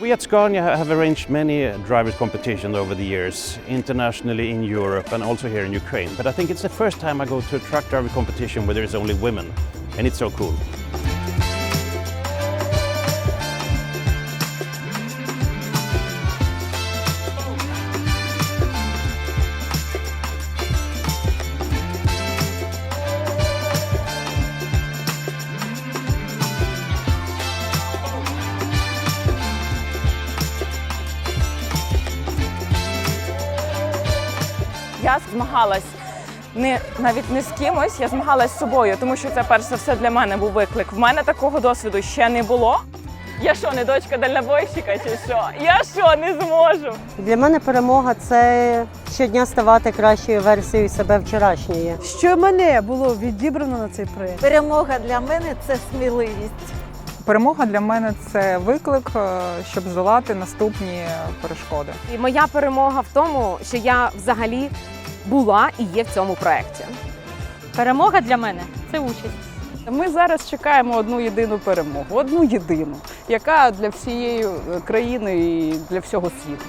We at Scania have arranged many uh, drivers' competitions over the years, internationally in Europe and also here in Ukraine. But I think it's the first time I go to a truck driver competition where there is only women, and it's so cool. Я змагалась не навіть не з кимось, я змагалась з собою, тому що це перш за все для мене був виклик. В мене такого досвіду ще не було. Я що, не дочка дальнобойщика чи що? Я що, не зможу? Для мене перемога це щодня ставати кращою версією себе вчорашньої. Що мене було відібрано на цей проєкт? Перемога для мене це сміливість. Перемога для мене це виклик, е, щоб здолати наступні перешкоди. І моя перемога в тому, що я взагалі була і є в цьому проєкті. Перемога для мене це участь. Ми зараз чекаємо одну єдину перемогу, одну єдину, яка для всієї е, країни і для всього світу.